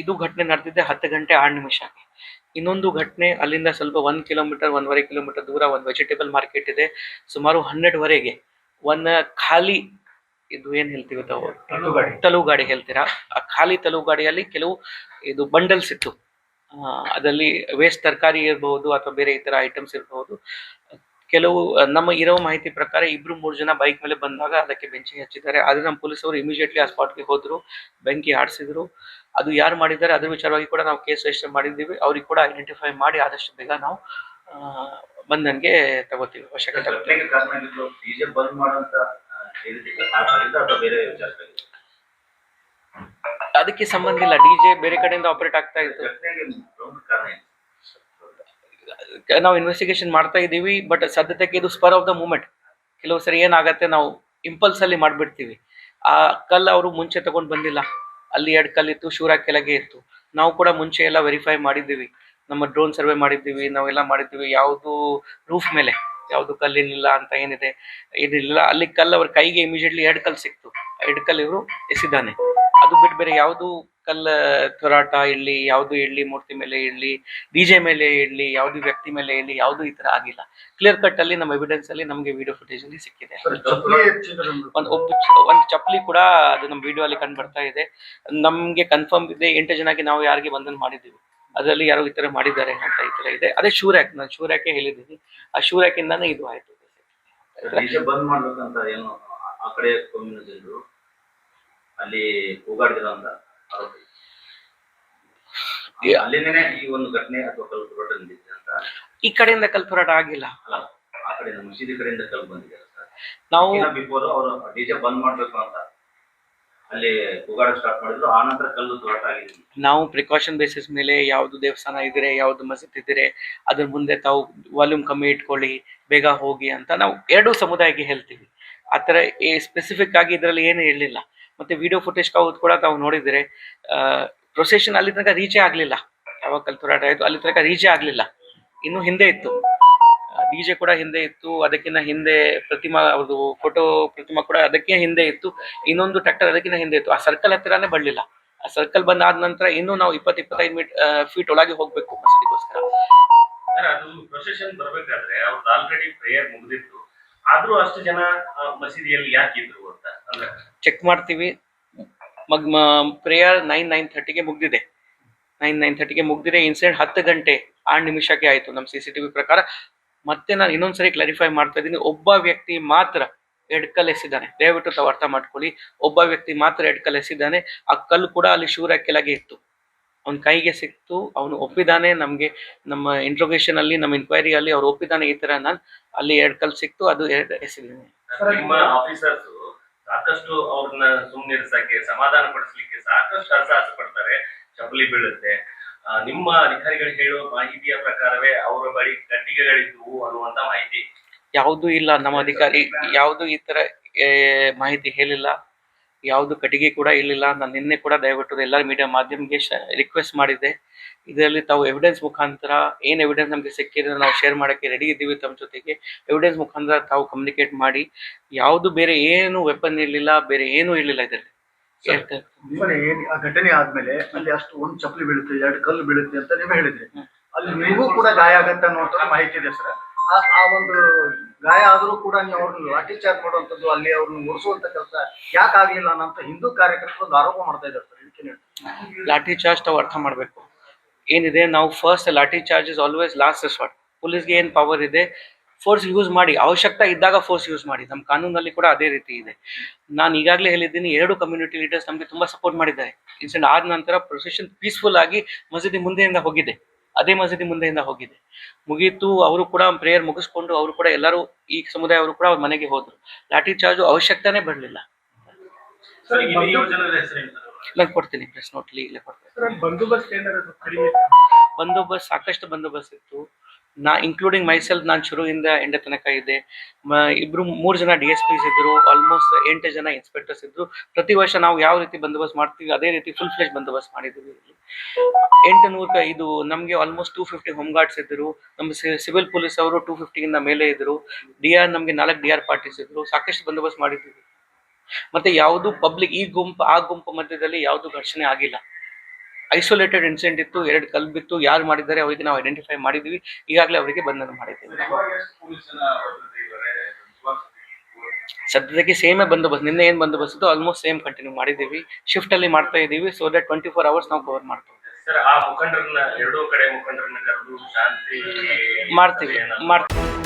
ಇದು ಘಟನೆ ನಡೆದಿದ್ದೆ ಹತ್ತು ಗಂಟೆ ಆರು ನಿಮಿಷಕ್ಕೆ. ಇನ್ನೊಂದು ಘಟನೆ ಅಲ್ಲಿಂದ ಸ್ವಲ್ಪ ಒಂದು ಕಿಲೋಮೀಟರ್ ಒಂದೂವರೆ ಕಿಲೋಮೀಟರ್ ದೂರ ಒಂದು ವೆಜಿಟೇಬಲ್ ಮಾರ್ಕೆಟ್ ಇದೆ. ಸುಮಾರು ಹನ್ನೆರಡುವರೆಗೆ ಒಂದು ಖಾಲಿ ಇದು ಏನ್ ಹೇಳ್ತೀವಿ ತಾವು? ತಲು ಗಾಡಿ ಹೇಳ್ತೀರಾ? ಆ ಖಾಲಿ ತಲು ಗಾಡಿಯಲ್ಲಿ ಕೆಲವು ಇದು ಬಂಡಲ್ಸ್ ಇತ್ತು. ಅದರಲ್ಲಿ ವೇಸ್ಟ್ ತರಕಾರಿ ಇರಬಹುದು ಅಥವಾ ಬೇರೆ ಇತರ ಐಟಮ್ಸ್ ಇರಬಹುದು ಕೆಲವು ನಮ್ಮ ಇರೋ ಮಾಹಿತಿ ಪ್ರಕಾರ ಇಬ್ರು ಮೂರು ಜನ ಬೈಕ್ ಮೇಲೆ ಬಂದಾಗ ಅದಕ್ಕೆ ಬೆಂಕಿ ಹಚ್ಚಿದ್ದಾರೆ. ಆದ್ರೆ ನಮ್ಮ ಪೊಲೀಸರು ಇಮಿಡಿಯೇಟ್ಲಿ ಆ ಸ್ಪಾಟ್ಗೆ ಹೋದ್ರು ಬೆಂಕಿ ಆಡಿಸಿದ್ರು. ಅದು ಯಾರು ಮಾಡಿದ್ದಾರೆ ಅದ್ರ ವಿಚಾರವಾಗಿ ಕೂಡ ನಾವು ಕೇಸ್ ರಿಜಿಸ್ಟರ್ ಮಾಡಿದ್ದೀವಿ. ಅವ್ರಿಗೆ ಕೂಡ ಐಡೆಂಟಿಫೈ ಮಾಡಿ ಆದಷ್ಟು ಬೇಗ ನಾವು ಬಂಧನ್ಗೆ ತಗೋತೀವಿ ಅವಶ್ಯಕತೆ ಅದಕ್ಕೆ ಸಂಬಂಧ ಇಲ್ಲ. ಡಿಜೆ ಬೇರೆ ಕಡೆಯಿಂದ ಆಪರೇಟ್ ಆಗ್ತಾ ಇತ್ತು. ನಾವು ಇನ್ವೆಸ್ಟಿಗೇಷನ್ ಮಾಡ್ತಾ ಇದ್ದೀವಿ ಬಟ್ ಸದ್ಯತೆಗೆ ಇದು ಸ್ಪರ್ ಆಫ್ ದ ಮೂಮೆಂಟ್ ಕೆಲವು ಸರಿ ಏನಾಗತ್ತೆ ನಾವು ಇಂಪಲ್ಸ್ ಅಲ್ಲಿ ಮಾಡ್ಬಿಡ್ತೀವಿ. ಆ ಕಲ್ಲು ಅವರು ಮುಂಚೆ ತಗೊಂಡು ಬಂದಿಲ್ಲ. ಅಲ್ಲಿ ಎರಡು ಕಲ್ಲಿತ್ತು, ಶೂರ ಕೆಳಗೆ ಇತ್ತು. ನಾವು ಕೂಡ ಮುಂಚೆ ಎಲ್ಲ ವೆರಿಫೈ ಮಾಡಿದ್ದೀವಿ. ನಮ್ಮ ಡ್ರೋನ್ ಸರ್ವೆ ಮಾಡಿದ್ದೀವಿ, ನಾವೆಲ್ಲ ಮಾಡಿದ್ದೀವಿ. ಯಾವುದು ರೂಫ್ ಮೇಲೆ, ಯಾವುದು ಕಲ್ಲಿನಿಲ್ಲ ಅಂತ ಏನಿದೆ ಇದಿಲ್ಲ ಅಲ್ಲಿ ಕಲ್ಲು ಅವ್ರ ಕೈಗೆ ಇಮಿಡಿಯೇಟ್ಲಿ ಎರಡು ಕಲ್ಲು ಸಿಕ್ತು. ಎರಡು ಕಲ್ಲು ಇವರು ಎಸಿದಾನೆ ಅದು ಬಿಟ್ಟು ಬೇರೆ ಯಾವುದು ಕಲ್ಲ ತೋರಾಟ ಇರಲಿ ಯಾವುದು ಇರಲಿ ಮೂರ್ತಿ ಮೇಲೆ ಇರಲಿ ಡಿಜೆ ಮೇಲೆ ಇರಲಿ ಯಾವುದು ವ್ಯಕ್ತಿ ಮೇಲೆ ಇರಲಿ ಯಾವುದು ಈ ತರ ಆಗಿಲ್ಲ. ಕ್ಲಿಯರ್ ಕಟ್ ಅಲ್ಲಿ ನಮ್ಮ ಎವಿಡೆನ್ಸ್ ಅಲ್ಲಿ ನಮಗೆ ವಿಡಿಯೋ ಫುಟೇಜ್ ಅಲ್ಲಿ ಸಿಕ್ಕಿದೆ. ಒಂದು ಒಬ್ಬ ಒಂದು ಚಪ್ಪಲಿ ಕೂಡ ಅದು ನಮ್ಮ ವಿಡಿಯೋ ಅಲ್ಲಿ ಕಂಡು ಬರ್ತಾ ಇದೆ. ನಮ್ಗೆ ಕನ್ಫರ್ಮ್ ಇದೆ ಎಂಟು ಜನಕ್ಕೆ ನಾವು ಯಾರಿಗೆ ಬಂಧನ ಮಾಡಿದ್ದೀವಿ. ಅದರಲ್ಲಿ ಯಾರು ಈ ತರ ಮಾಡಿದ್ದಾರೆ ಅಂತ ಈ ತರ ಇದೆ. ಅದೇ ಶೂರ್ಯಾಕ್ ನಾನು ಶೂರ್ಯಾಕೆ ಹೇಳಿದ್ದೀನಿ. ಆ ಶೂರ್ಯಾಕಿಂದಾನೇ ಇದು ಆಯ್ತು. ಅಲ್ಲಿ ಕೂಗಾಡಿದ್ರು ಅಂತ ಆರೋಪ. ಇದೆ. ಅಲ್ಲಿಂದನೇ ಈ ಒಂದು ಘಟನೆ ಅಥವಾ ಕಲ್ಪುರಾಟ ಅಂತ ಈ ಕಡೆಯಿಂದ ಕಲ್ಪುರಾಟ ಆಗಿಲ್ಲ. ಅಲ್ಲ ಆ ಕಡೆಯಿಂದ ಮಸೀದಿ ಕಡೆಯಿಂದ ಕಲ್ಲು ಬಂದಿದೆ ನಾವು ಬಿಫೋರ್ ಅವರು ಡಿಜೆ ಬಂದ್ ಮಾಡ್ಬೇಕು ಅಂತ ಅಲ್ಲಿ ಕೂಗಾಡ ಸ್ಟಾರ್ಟ್ ಮಾಡಿದ್ರು ಆ ನಂತರ ಕಲ್ಲು ತೋಟ ಆಗಿದೆ. ನಾವು ಪ್ರಿಕಾಷನ್ ಬೇಸಿಸ್ ಮೇಲೆ ಯಾವ್ದು ದೇವಸ್ಥಾನ ಇದ್ರೆ ಯಾವ್ದು ಮಸೀದ್ ಇದ್ರೆ ಅದ್ರ ಮುಂದೆ ತಾವು ವಾಲ್ಯೂಮ್ ಕಮ್ಮಿ ಇಟ್ಕೊಳ್ಳಿ ಬೇಗ ಹೋಗಿ ಅಂತ ನಾವು ಎರಡೂ ಸಮುದಾಯಕ್ಕೆ ಹೇಳ್ತೀವಿ. ಆತರ ಥರ ಸ್ಪೆಸಿಫಿಕ್ ಆಗಿ ಇದರಲ್ಲಿ ಏನು ಹೇಳಿಲ್ಲ. ಮತ್ತೆ ವಿಡಿಯೋ ಫುಟೇಜ್ ಕಾವು ಕೂಡ ತಾವು ನೋಡಿದರೆ ಪ್ರೊಸೆಷನ್ ಅಲ್ಲಿ ತನಕ ರೀಚೇ ಆಗಲಿಲ್ಲ. ಯಾವಾಗ ಕಲ್ತುರಾಟ ಆಯಿತು, ಅಲ್ಲಿ ತನಕ ರೀಚೇ ಆಗಲಿಲ್ಲ. ಇನ್ನು ಹಿಂದೆ ಇತ್ತು. ಡಿಜೆ ಕೂಡ ಹಿಂದೆ ಇತ್ತು, ಅದಕ್ಕಿಂತ ಹಿಂದೆ ಪ್ರತಿಮಾ, ಅವ್ರದ್ದು ಫೋಟೋ ಪ್ರತಿಮಾ ಕೂಡ ಅದಕ್ಕೆ ಹಿಂದೆ ಇತ್ತು. ಇನ್ನೊಂದು ಟ್ರ್ಯಾಕ್ಟರ್ ಅದಕ್ಕಿಂತ ಹಿಂದೆ ಇತ್ತು. ಆ ಸರ್ಕಲ್ ಹತ್ತಿರನೇ ಬರಲಿಲ್ಲ. ಆ ಸರ್ಕಲ್ ಬಂದಾದ ನಂತರ ಇನ್ನೂ ನಾವು ಇಪ್ಪತ್ತು ಇಪ್ಪತ್ತೈದು ಮೀಟ್ ಫೀಟ್ ಒಳಗೆ ಹೋಗ್ಬೇಕು ಮಸೀದಿಗೋಸ್ಕರ. ಅದು ಬರ್ಬೇಕಾದ್ರೆ ಅವ್ರದ್ದು ಆಲ್ರೆಡಿ ಪ್ರೇಯರ್ ಮುಗಿದಿತ್ತು. ಆದ್ರೂ ಅಷ್ಟು ಜನ ಮಸೀದಿಯಲ್ಲಿ ಯಾಕೆ ಇದ್ರು ಅಂತ ಅಂದ್ರೆ ಚೆಕ್ ಮಾಡ್ತೀವಿ. ಮಗ್ ಪ್ರೇಯರ್ ನೈನ್ ನೈನ್ ಥರ್ಟಿಗೆ ಮುಗ್ದಿದೆ. ನೈನ್ ನೈನ್ ಥರ್ಟಿಗೆ ಮುಗ್ದಿದೆ. ಇನ್ಸಿಡೆಂಟ್ ಹತ್ತು ಗಂಟೆ ಆರು ನಿಮಿಷಕ್ಕೆ ಆಯಿತು ನಮ್ಮ ಸಿ ಸಿ ಪ್ರಕಾರ. ಮತ್ತೆ ನಾನು ಇನ್ನೊಂದ್ಸರಿ ಕ್ಲಾರಿಫೈ ಮಾಡ್ತಾ ಇದ್ದೀನಿ. ಒಬ್ಬ ವ್ಯಕ್ತಿ ಮಾತ್ರ ಎರಡು ಕಲ್ಲು ಎಸಿದ್ದಾನೆ ದಯವಿಟ್ಟು ತಾವು ಅರ್ಥ ಮಾಡ್ಕೊಳ್ಳಿ. ಒಬ್ಬ ವ್ಯಕ್ತಿ ಮಾತ್ರ ಎರಡು ಕಲ್ಲು ಎಸಿದ್ದಾನೆ ಆ ಕಲ್ಲು ಕೂಡ ಅಲ್ಲಿ ಶೂರ ಕೆಳಗೆ ಇತ್ತು. ಅವನ ಕೈಗೆ ಸಿಕ್ತು. ಅವನು ಒಪ್ಪಿದ್ದಾನೆ ನಮಗೆ ನಮ್ಮ ಇಂಟ್ರೋಗೇಷನ್ ಅಲ್ಲಿ, ನಮ್ಮ ಇನ್ಕ್ವೈರಿ ಅಲ್ಲಿ ಅವ್ರು ಒಪ್ಪಿದ್ದಾನೆ ಈ ತರ. ನಾನು ಅಲ್ಲಿ ಎರಡು ಕಲ್ ಸಿಕ್ತು. ಅದು ಎರಡು ಎಸಿದ್ದೀನಿ ಸಾಕಷ್ಟು ಅವ್ರನ್ನ ಸುಮ್ಮನಿರ್ಸಕ್ಕೆ ಸಮಾಧಾನ ಪಡಿಸ್ಲಿಕ್ಕೆ ಸಾಕಷ್ಟು ಹರಸಾಹಸ ಪಡ್ತಾರೆ, ಚಪ್ಪಲಿ ಬೀಳುತ್ತೆ. ನಿಮ್ಮ ಅಧಿಕಾರಿಗಳು ಹೇಳುವ ಮಾಹಿತಿಯ ಪ್ರಕಾರವೇ ಅವರ ಬಳಿ ಕಟ್ಟಿಗೆಗಳಿದ್ದವು ಅನ್ನುವಂತ ಮಾಹಿತಿ. ಯಾವುದು ಇಲ್ಲ, ನಮ್ಮ ಅಧಿಕಾರಿ ಯಾವುದು ಈ ತರ ಮಾಹಿತಿ ಹೇಳಿಲ್ಲ. ಯಾವುದು ಕಟ್ಟಿಗೆ ಕೂಡ ಇರಲಿಲ್ಲ ನಾನು ನಿನ್ನೆ ಕೂಡ ದಯವಿಟ್ಟು ಎಲ್ಲ ಮೀಡಿಯಾ ಮಾಧ್ಯಮಕ್ಕೆ ರಿಕ್ವೆಸ್ಟ್ ಮಾಡಿದ್ದೆ. ಇದರಲ್ಲಿ ತಾವು ಎವಿಡೆನ್ಸ್ ಮುಖಾಂತರ ಏನು ಎವಿಡೆನ್ಸ್ ನಮಗೆ ಸಿಕ್ಕಿದ್ರೆ ನಾವು ಶೇರ್ ಮಾಡೋಕ್ಕೆ ರೆಡಿ ಇದ್ದೀವಿ ತಮ್ಮ ಜೊತೆಗೆ. ಎವಿಡೆನ್ಸ್ ಮುಖಾಂತರ ತಾವು ಕಮ್ಯುನಿಕೇಟ್ ಮಾಡಿ ಯಾವುದು ಬೇರೆ ಏನು ವೆಪನ್ ಇರಲಿಲ್ಲ ಬೇರೆ ಏನೂ ಇರಲಿಲ್ಲ ಇದರಲ್ಲಿ. ಆ ಘಟನೆ ಆದ್ಮೇಲೆ ಅಲ್ಲಿ ಅಷ್ಟು ಒಂದ್ ಚಪ್ಪಲಿ ಬೀಳುತ್ತೆ ಎರಡು ಕಲ್ಲು ಬೀಳುತ್ತೆ ಅಂತ ನೀವು ಹೇಳಿದ್ರಿ. ಅಲ್ಲಿ ನೀವು ಕೂಡ ಗಾಯ ಆಗತ್ತೆ ಅನ್ನೋ ಮಾಹಿತಿ ಇದೆ ಸರ್. ಆ ಒಂದು ಗಾಯ ಆದರೂ ಕೂಡ ನೀವು ಅವ್ರನ್ನ ಲಾಠಿ ಚಾರ್ಜ್ ಮಾಡುವಂಥದ್ದು ಅಲ್ಲಿ ಅವ್ರನ್ನ ಉಳಿಸುವಂತ ಕೆಲಸ ಯಾಕೆ ಆಗಲಿಲ್ಲ ಅನ್ನೋ ಹಿಂದೂ ಕಾರ್ಯಕರ್ತರು ಒಂದು ಆರೋಪ ಮಾಡ್ತಾ ಇದ್ದಾರೆ ಸರ್, ಇದಕ್ಕೆ ಲಾಠಿ ಚಾರ್ಜ್ ತಾವು ಅರ್ಥ ಮಾಡಬೇಕು. ಏನಿದೆ, ನಾವು first lathi charge is always last resort ಪೊಲೀಸ್ಗೆ ಏನು ಪವರ್ ಇದೆ ಫೋರ್ಸ್ ಯೂಸ್ ಮಾಡಿ, ಅವಶ್ಯಕತೆ ಇದ್ದಾಗ ಫೋರ್ಸ್ ಯೂಸ್ ಮಾಡಿ. ನಮ್ಮ ಕಾನೂನಲ್ಲಿ ಕೂಡ ಅದೇ ರೀತಿ ಇದೆ. ನಾನು ಈಗಾಗಲೇ ಹೇಳಿದ್ದೀನಿ, ಎರಡು ಕಮ್ಯುನಿಟಿ ಲೀಡರ್ಸ್ ನಮಗೆ ತುಂಬ ಸಪೋರ್ಟ್ ಮಾಡಿದ್ದಾರೆ. ಇನ್ಸಿಡೆಂಟ್ ಆದ ನಂತರ ಪ್ರೊಸೆಷನ್ ಪೀಸ್ಫುಲ್ ಆಗಿ ಮಸೀದಿ ಮುಂದೆಯಿಂದ ಹೋಗಿದೆ. ಅದೇ ಮಸೀದಿ ಮುಂದೆಯಿಂದ ಹೋಗಿದೆ. ಮುಗೀತು ಅವರು ಕೂಡ ಪ್ರೇಯರ್ ಮುಗಿಸ್ಕೊಂಡು ಅವರು ಕೂಡ ಎಲ್ಲರೂ ಈ ಸಮುದಾಯ ಅವರು ಕೂಡ ಅವ್ರ ಮನೆಗೆ ಹೋದ್ರು. ಲಾಠಿ ಚಾರ್ಜ್ ಅವಶ್ಯಕತೆನೇ ಬರಲಿಲ್ಲ. ಸರ್ ಈ ಯೋಜನೆಯ ಹೆಸರೇನು ಸರ್? ನಾನು ಕೊಡ್ತೀನಿ ಪ್ರೆಸ್ ನೋಟ್ಲಿ ಇಲ್ಲೇ ಕೊಡ್ತೀನಿ. ಬಂದೋಬಸ್ತ್ ಸಾಕಷ್ಟು ಬಂದೋಬಸ್ತ್ ಇತ್ತು. ನಾ ಇನ್ಕ್ಲೂಡಿಂಗ್ ಮೈಸೆಲ್ಫ್ ನಾನು ಶುರುವಿಂದ ಎಂಡ ತನಕ ಇದೆ ಇಬ್ರು ಮೂರು ಜನ ಡಿ ಎಸ್ ಪಿಸ್ ಇದ್ರು ಆಲ್ಮೋಸ್ಟ್ ಎಂಟು ಜನ ಇನ್ಸ್ಪೆಕ್ಟರ್ಸ್ ಇದ್ರು. ಪ್ರತಿ ವರ್ಷ ನಾವು ಯಾವ ರೀತಿ ಬಂದೋಬಸ್ತ್ ಮಾಡ್ತೀವಿ, ಅದೇ ರೀತಿ ಫುಲ್ ಫ್ಲೆಜ್ ಬಂದೋಬಸ್ತ್ ಮಾಡಿದ್ದೀವಿ. ಎಂಟು ನೂರು ಇದು ನಮಗೆ almost two fifty home guards ಇದ್ರು. ನಮ್ಮ ಸಿವಿಲ್ ಪೊಲೀಸ್ ಅವರು ಟೂ ಫಿಫ್ಟಿಗಿಂತ ಮೇಲೆ ಇದ್ರು. ಡಿ ಆರ್ ನಮಗೆ ನಾಲ್ಕು ಡಿ ಆರ್ ಪಾರ್ಟೀಸ್ ಇದ್ರು. ಸಾಕಷ್ಟು ಬಂದೋಬಸ್ತ್ ಮಾಡಿದ್ದೀವಿ. ಮತ್ತೆ ಯಾವುದು ಪಬ್ಲಿಕ್ ಈ ಗುಂಪು, ಆ ಗುಂಪು ಮಧ್ಯದಲ್ಲಿ ಯಾವುದು ಘರ್ಷಣೆ ಆಗಿಲ್ಲ. ಐಸೋಲೇಟೆಡ್ ಇನ್ಸಿಡೆಂಟ್ ಇತ್ತು ಎರಡು ಕಲ್ಲು ಬಿತ್ತು ಯಾರು ಮಾಡಿದ್ದಾರೆ ಅವರಿಗೆ ನಾವು ಐಡೆಂಟಿಫೈ ಮಾಡಿದ್ದೀವಿ ಈಗಾಗಲೇ ಅವರಿಗೆ ಬಂಧನ ಮಾಡಿದ್ದೀವಿ. ಸದ್ಯಕ್ಕೆ ಸೇಮೇ ಬಂದೋಬಸ್ತ್ ನಿನ್ನೆ ಏನು ಬಂದೋಬಸ್ತ್ ಇತ್ತು ಆಲ್ಮೋಸ್ಟ್ ಸೇಮ್ ಕಂಟಿನ್ಯೂ ಮಾಡಿದ್ದೀವಿ. ಶಿಫ್ಟ್ ಅಲ್ಲಿ ಮಾಡ್ತಾ ಇದ್ದೀವಿ so that twenty four hours ನಾವು ಕವರ್ ಮಾಡ್ತೀವಿ. ಮಾಡ್ತೀವಿ ಮಾಡ್ತೀವಿ.